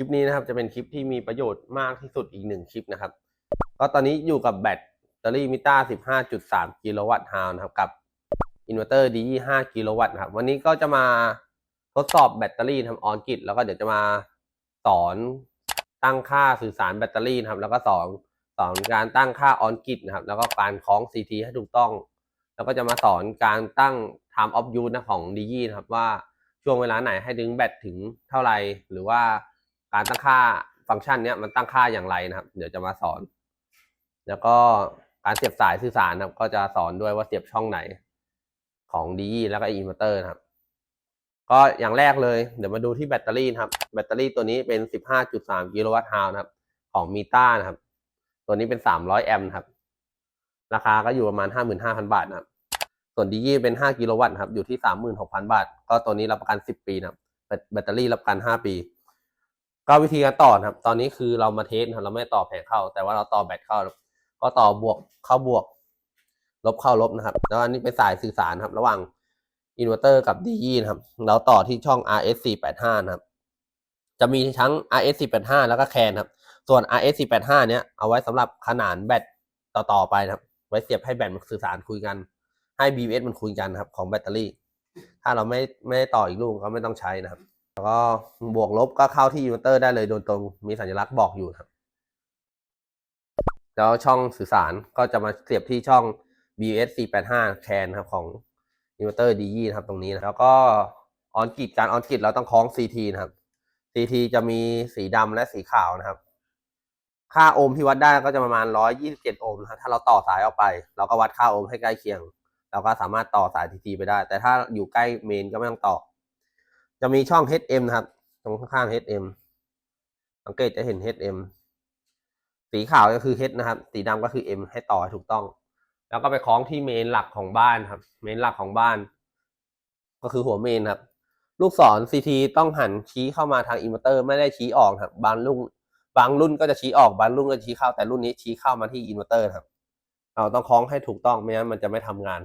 คลิปนี้นะครับจะเป็นคลิปที่มีประโยชน์มากที่สุดอีกหนึ่งคลิปนะครับ ก็ตอนนี้อยู่กับแบตเตอรี่มิต้า 15.3 กิโลวัตต์ฮาวนะครับกับอินเวอร์เตอร์ DE 5กิโลวัตต์นะครับ วันนี้ก็จะมาทดสอบแบตเตอรี่ทำออนกิตแล้วก็เดี๋ยวจะมาสอนตั้งค่าสื่อสารแบตเตอรี่นะครับ แล้วก็สอนสอนการตั้งค่าออนกิตนะครับ แล้วก็การคล้อง CT ให้ถูกต้อง แล้วก็จะมาสอนการตั้ง time of use นะของ DE นะครับว่าช่วงเวลาไหนให้ดึงแบตถึงเท่าไหร่หรือว่า การตั้งค่าฟังก์ชันเนี้ยมันตั้งค่าอย่างไรนะครับ เดี๋ยวจะมาสอน แล้วก็การเสียบสายสื่อสารนะครับ ก็จะสอนด้วยว่าเสียบช่องไหนของ DE แล้วก็อินเวอร์เตอร์นะครับ ก็อย่างแรกเลยเดี๋ยวมาดูที่แบตเตอรี่นะครับ แบตเตอรี่ตัวนี้เป็น 15.3 กิโลวัตต์ฮาวนะครับ ของมีต้านะครับ ตัวนี้เป็น 300 แอมป์ครับ ราคาก็อยู่ประมาณ 55,000 บาทนะครับ ส่วนดียี่เป็น 5 กิโลวัตต์ครับ อยู่ที่ 36,000 บาท ก็ตัวนี้รับประกัน 10 ปีนะครับ แบตแบตเตอรี่รับประกัน 5 ปี ก็วิธีการต่อนะครับ ตอนนี้คือเรามาเทสนะครับเราไม่ต่อแผงเข้า แต่ว่าเราต่อแบตเข้า ก็ต่อบวกเข้าบวก ลบเข้าลบนะครับ แล้วอันนี้เป็นสายสื่อสารครับ ระหว่างอินเวอร์เตอร์กับดียีนะครับ เราต่อที่ช่อง RS 485 นะครับ จะมีทั้ง RS 485 แล้วก็แคนครับ ส่วน RS 485 เนี้ยเอาไว้สำหรับขนานแบตต่อๆไปนะครับ ไว้เสียบให้แบตมันสื่อสารคุยกัน ให้ BBS มันคุยกันครับของแบตเตอรี่ ถ้าเราไม่ไม่ได้ต่ออีกลูกก็ไม่ต้องใช้นะครับ แล้วก็บวกลบก็เข้าที่อินเวอร์เตอร์ได้เลยโดยตรงมีสัญลักษณ์บอกอยู่ครับ แล้วช่องสื่อสารก็จะมาเสียบที่ช่อง BS 485แคนครับของอินเวอร์เตอร์ DE นะครับตรงนี้นะแล้วก็ออนกิดการออนกิดเราต้องคล้อง CT นะครับ CT จะมีสีดำและสีขาวนะครับ ค่าโอห์มที่วัดได้ก็จะประมาณ 127 โอห์มนะครับถ้าเราต่อสายออกไป เราก็วัดค่าโอห์มให้ใกล้เคียง เราก็สามารถต่อสาย TT ไปได้ แต่ถ้าอยู่ใกล้เมนก็ไม่ต้องต่อ จะมีช่อง HM นะครับ ตรงข้างๆ HM สังเกตจะเห็น HM สีขาวก็คือ H นะครับ สีดำก็คือ M ให้ต่อถูกต้อง แล้วก็ไปคล้องที่เมนหลักของบ้านครับ เมนหลักของบ้าน ก็คือหัวเมนครับ ลูกศร CT ต้องหันชี้เข้ามาทางอินเวอร์เตอร์ไม่ได้ชี้ออกครับ บางรุ่นบางรุ่นก็จะชี้ออกบางรุ่นก็ชี้เข้าแต่รุ่นนี้ชี้เข้ามาที่อินเวอร์เตอร์ครับ เราต้องคล้องให้ถูกต้องไม่งั้นมันจะไม่ทำงาน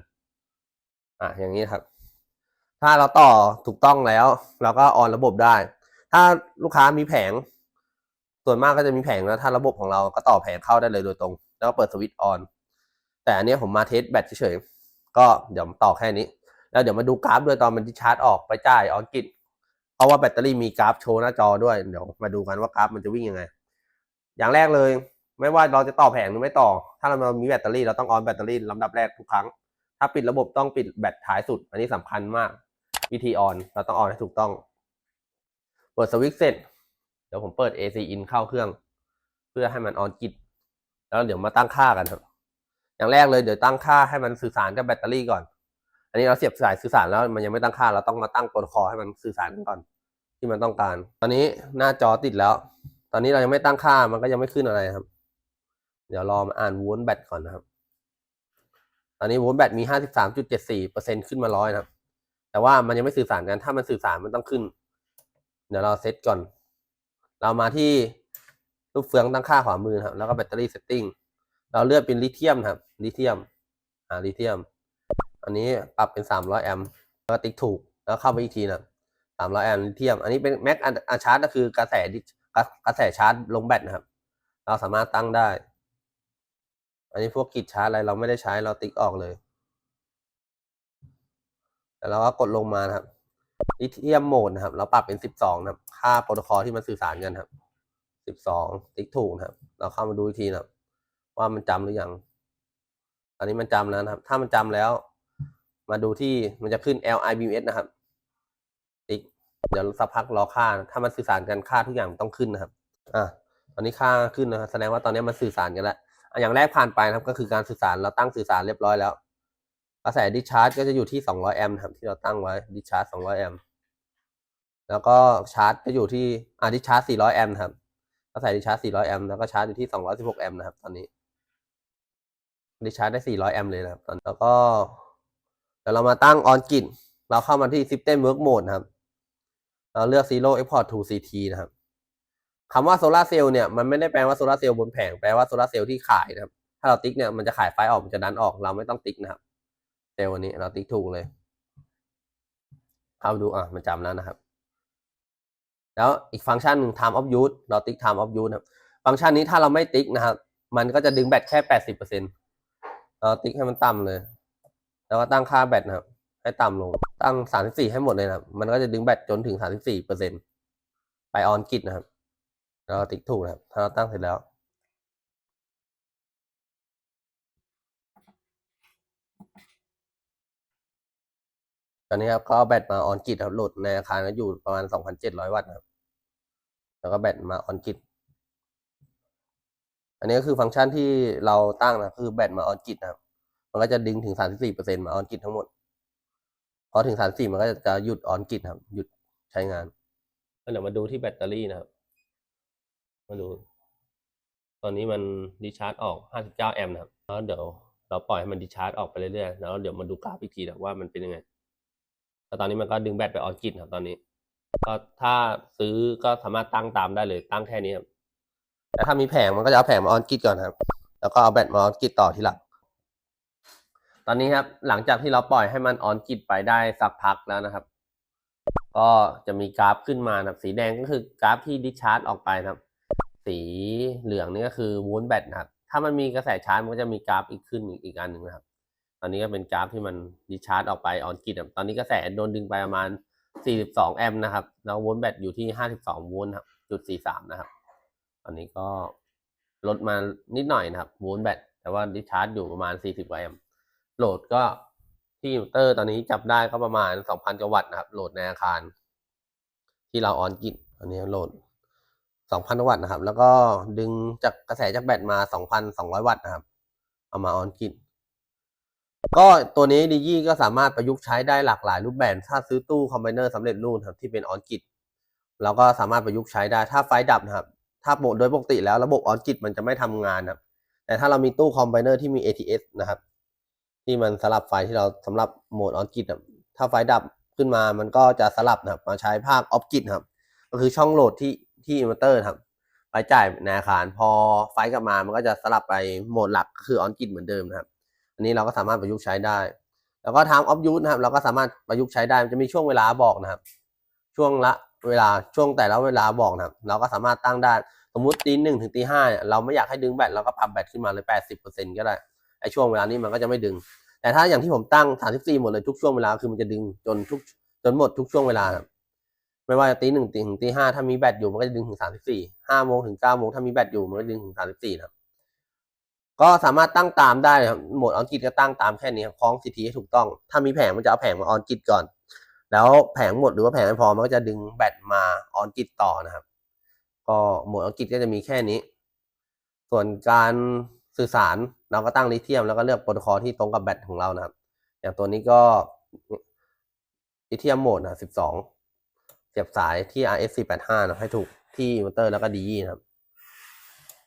อะอย่างนี้ครับ ถ้าเราต่อถูกต้องแล้ว เราก็ออนระบบได้ ถ้าลูกค้ามีแผง ส่วนมากก็จะมีแผงแล้วถ้าระบบของเราก็ต่อแผงเข้าได้เลยโดยตรง แล้วก็เปิดสวิตช์ออน แต่อันนี้ผมมาเทสแบตเฉยๆ ก็เดี๋ยวต่อแค่นี้ แล้วเดี๋ยวมาดูกราฟด้วยตอนมันดิชาร์จออกไปจ่ายออนกิตเพราะว่าแบตเตอรี่มีกราฟโชว์หน้าจอด้วย เดี๋ยวมาดูกันว่ากราฟมันจะวิ่งยังไง อย่างแรกเลย ไม่ว่าเราจะต่อแผงหรือไม่ต่อ ถ้าเรามีแบตเตอรี่เราต้องออนแบตเตอรี่ลำดับแรกทุกครั้ง ถ้าปิดระบบต้องปิดแบตท้ายสุด อันนี้สำคัญมาก วิธีออน เราต้องออนให้ถูกต้อง เปิดสวิตช์เสร็จ เดี๋ยวผมเปิด AC in เข้าเครื่อง เพื่อให้มันออนกิตแล้วเดี๋ยวมาตั้งค่ากันครับ อย่างแรกเลยเดี๋ยวตั้งค่าให้มันสื่อสารกับแบตเตอรี่ก่อน อันนี้เราเสียบสายสื่อสารแล้วมันยังไม่ตั้งค่า เราต้องมาตั้งโปรโตคอลให้มันสื่อสารกันก่อน ที่มันต้องการ ตอนนี้หน้าจอติดแล้ว ตอนนี้เรายังไม่ตั้งค่ามันก็ยังไม่ขึ้นอะไรครับ เดี๋ยวรอมาอ่านโวลต์แบตก่อนนะครับ ตอนนี้โวลต์แบตมีห้าสิบสามจุดเจ็ดสี่เปอร์เซ็นขึ้นมาร้อยนะครับ แต่ว่ามันยังไม่สื่อสารกัน ถ้ามันสื่อสารมันต้องขึ้น เดี๋ยวเราเซตก่อน เรามาที่รูปเฟืองตั้งค่าขวามือครับ แล้วก็แบตเตอรี่เซตติ้ง เราเลือกเป็นลิเธียมครับ ลิเธียม อ่า ลิเธียม อันนี้ปรับเป็นสามร้อยแอมป์แล้วก็ติ๊กถูก แล้วเข้าไปอีกทีนะสามร้อยแอมป์ลิเธียม อันนี้เป็นแม็กอันชาร์จก็คือกระแสกระแสชาร์จลงแบตนะครับ เราสามารถตั้งได้ อันนี้พวกกิจชาร์จอะไรเราไม่ได้ใช้เราติ๊กออกเลย แต่เราก็กดลงมานะครับลิเธียมโหมดนะครับ เราปรับเป็นสิบสองนะครับ ค่าโปรโตคอลที่มันสื่อสารกันครับสิบสองติ๊กถูกนะครับ เราเข้ามาดูอีกทีนะครับ ว่ามันจำหรือยังตอนนี้มันจำแล้วนะครับ ถ้ามันจำแล้ว มาดูที่มันจะขึ้น LIBS นะครับ ติ๊ก เดี๋ยวสักพักรอค่า ถ้ามันสื่อสารกันค่าทุกอย่างต้องขึ้นนะครับ อะตอนนี้ค่าขึ้นนะครับ แสดงว่าตอนนี้มันสื่อสารกันแล้วอะอย่างแรกผ่านไปนะครับ ก็คือการสื่อสารเราตั้งสื่อสารเรียบร้อยแล้ว กระแสดิชาร์จก็จะอยู่ที่ 200 แอมป์ครับที่เราตั้งไว้ดิชาร์จ 200 แอมป์แล้วก็ชาร์จก็อยู่ที่อ่าดิชาร์จ 400 แอมป์ครับกระแสดิชาร์จ 400 แอมป์แล้วก็ชาร์จอยู่ที่ 216 แอมป์นะครับ ตอนนี้ดิชาร์จได้ 400 แอมป์เลยนะครับแล้วก็เดี๋ยวเรามาตั้งออนกิ t เราเข้ามาที่ System Work Mode นะครับ เราเลือก Zero Export to CT นะครับคำว่าโซลาเซลล์เนี่ยมันไม่ได้แปลว่าโซลาเซลล์บนแผงแปลว่าโซลาเซลล์ที่ขายนะครับ ถ้าเราติ๊กเนี่ยมันจะขายไฟออกมันจะดันออกเราไม่ต้องติ๊กนะครับ เซลล์วันนี้เราติ๊กถูกเลยเข้าดูอะมันจำแล้วนะครับ แล้วอีกฟังก์ชันหนึ่ง time of use เราติ๊ก time of use นะครับฟังก์ชันนี้ถ้าเราไม่ติ๊กนะครับ มันก็จะดึงแบตแค่แปดสิบเปอร์เซ็นเราติ๊กให้มันต่ำเลย แล้วก็ตั้งค่าแบตนะครับ ให้ต่ำลง ตั้งสามสิบสี่ให้หมดเลยนะครับ มันก็จะดึงแบตจนถึงสามสิบสี่เปอร์เซ็นไปออนกิจนะครับ เราติ๊กถูกนะครับ ถ้าเราตั้งเสร็จแล้ว ต อนนี้ครับก็เอาแบตมาออนกิจครับโหลดในอาคารก็อยู่ประมาณสองพันเจ็ดร้อยวัตต์ครับ แล้วก็แบตมาออนกิจ อันนี้ก็คือฟังก์ชันที่เราตั้งนะคือแบตมาออนกิจนะครับ มันก็จะดึงถึงสามสิบสี่เปอร์เซ็นต์มาออนกิจทั้งหมด พอถึงสามสี่มันก็จะหยุดออนกิจครับ หยุดใช้งานเดี๋ยวมาดูที่แบตเตอรี่นะครับ มาดู ตอนนี้มันดิชาร์จออกห้าสิบเก้าแอมป์นะครับ แล้วเดี๋ยวเราปล่อยให้มันดิชาร์จออกไปเรื่อยๆ แล้วเดี๋ยวมาดูกราฟอีกทีนะว่ามันเป็นยังไง แต่ตอนนี้มันก็ดึงแบตไปออนกิจครับตอนนี้ ก็ถ้าซื้อก็สามารถตั้งตามได้เลยตั้งแค่นี้ครับแต่ถ้ามีแผงมันก็จะเอาแผงมาออนกิจก่อนครับ แล้วก็เอาแบตมาออนกิจต่อทีหลังตอนนี้ครับหลังจากที่เราปล่อยให้มันออนกิจไปได้สักพักแล้วนะครับ ก็จะมีกราฟขึ้นมานะครับ สีแดงก็คือกราฟที่ดิชาร์จออกไปครับ สีเหลืองนี่ก็คือวูนแบตนะครับถ้ามันมีกระแสชาร์จมันก็จะมีกราฟอีกขึ้นอีกอันหนึ่งนะครับ อนนี้ก็เป็นกราฟที่มันดิชาร์จออกไปออนกิจตอนนี้กระแสโดนดึงไปประมาณ 42 แอมป์นะครับ แล้วโวลต์แบตอยู่ที่ 52 โวลต์ครับจุด43 นะครับ ตอนนี้ก็ลดมานิดหน่อยนะครับ โวลต์แบต แต่ว่าดิชาร์จอยู่ประมาณ 40กว่าแอมป์ โหลดก็ที่อิเวอเตอร์ตอนนี้จับได้ก็ประมาณ 2,000 กวัตต์นะครับ โหลดในอาคาร ที่เราออนกิจอันนี้โหลด 2,000 วัตต์นะครับ แล้วก็ดึงจากกระแสจากแบตมา 2,200 วัตต์นะครับ เอามาออนกิจ ก็ตัวนี้ดียี่ก็สามารถประยุกต์ใช้ได้หลากหลายรูปแบบถ้าซื้อตู้คอมไบเนอร์สำเร็จรูปครับที่เป็นออนกิจเราก็สามารถประยุกต์ใช้ได้ถ้าไฟดับนะครับ ถ้าโดยปกติแล้วระบบออนกิจมันจะไม่ทำงานครับ แต่ถ้าเรามีตู้คอมไบเนอร์ที่มี ATS นะครับ ที่มันสลับไฟที่เราสำหรับโหมดออนกิจถ้าไฟดับขึ้นมามันก็จะสลับนะครับ มาใช้ภาคออฟกิจครับ ก็คือช่องโหลดที่ที่อินเวอร์เตอร์ครับไปจ่ายในอาคารพอไฟกลับมามันก็จะสลับไปโหมดหลักก็คือออนกิจเหมือนเดิมนะครับ อันนี้เราก็สามารถประยุกต์ใช้ได้ แล้วก็ทางออฟยูนะครับ เราก็สามารถประยุกต์ใช้ได้มันจะมีช่วงเวลาบอกนะครับ ช่วงละเวลาช่วงแต่ละเวลาบอกนะครับ เราก็สามารถตั้งได้สมมติตีหนึ่งถึงตีห้าเราไม่อยากให้ดึงแบตเราก็ปรับแบตขึ้นมาเลยแปดสิบเปอร์เซ็นต์ก็ได้ไอช่วงเวลานี้มันก็จะไม่ดึง แต่ถ้าอย่างที่ผมตั้งสามสิบสี่หมดเลยทุกช่วงเวลาคือมันจะดึงจนทุกจนหมดทุกช่วงเวลาครับไม่ว่าจะตีหนึ่งถึงตีห้าถ้ามีแบตอยู่มันก็จะดึงถึงสามสิบสี่ห้าโมงถึงเก้าโมงถ้ามีแบตอยู่มันก็ดึงถึงสามสิบสี่ครับ ก็สามารถตั้งตามได้ครับโหมดออนกิจก็ตั้งตามแค่นี้ครับคล้องซีทีให้ถูกต้อง ถ้ามีแผงมันจะเอาแผงมาออนกิจก่อน แล้วแผงหมดหรือว่าแผงไม่พอมันก็จะดึงแบตมาออนกิจต่อนะครับ ก็โหมดออนกิจก็จะมีแค่นี้ ส่วนการสื่อสารเราก็ตั้งลิเธียมแล้วก็เลือกโปรโตคอลที่ตรงกับแบตของเรานะครับ อย่างตัวนี้ก็ลิเธียมโหมดนะสิบสองเสียบสายที่ RS 485 นะให้ถูกที่มอเตอร์แล้วก็ดีนะครับ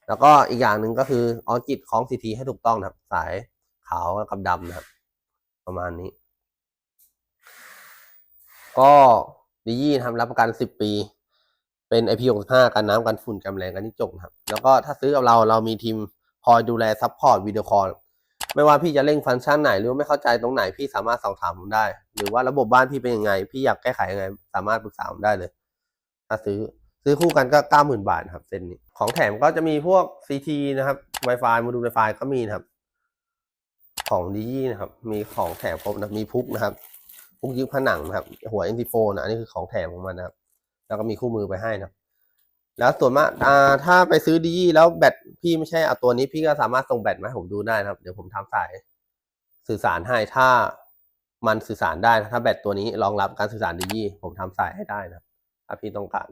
แล้วก็อีกอย่างหนึ่งก็คือออนกิจของ CT ให้ถูกต้องนะครับ สายขาวกับดำนะครับ ประมาณนี้ ก็ดียี่ทำรับประกัน 10 ปี เป็น IP65 กันน้ำกันฝุ่นกันแมลงกันที่จกนะครับ แล้วก็ถ้าซื้อกับเราเรามีทีมคอยดูแลซัพพอร์ตวิดีโอคอลไม่ว่าพี่จะเร่งฟังก์ชันไหนหรือไม่เข้าใจตรงไหนพี่สามารถสอบถามผมได้ หรือว่าระบบบ้านพี่เป็นยังไง พี่อยากแก้ไขยังไง สามารถปรึกษาผมได้เลย ถ้าซื้อ ซื้อคู่กันก็เก้าหมื่นบาทครับเส้นนี้ของแถมก็จะมีพวก CT นะครับ Wi-Fi โมดูล Wi-Fi ก็มีนะครับ ของดีนะครับ มีของแถมครบนะมีพุกนะครับพุกยึดผนังนะครับ หัว NT4 นะอันนี้คือของแถมของมันนะครับ แล้วก็มีคู่มือไปให้นะแล้วส่วนมากอ่าถ้าไปซื้อดีแล้วแบตพี่ไม่ใช่เอาตัวนี้พี่ก็สามารถส่งแบตมาให้ผมดูได้นะครับ เดี๋ยวผมทำสายสื่อสารให้ถ้ามันสื่อสารได้ถ้าแบตตัวนี้รองรับการสื่อสารดีผมทำสายให้ได้นะครับถ้าพี่ต้องการ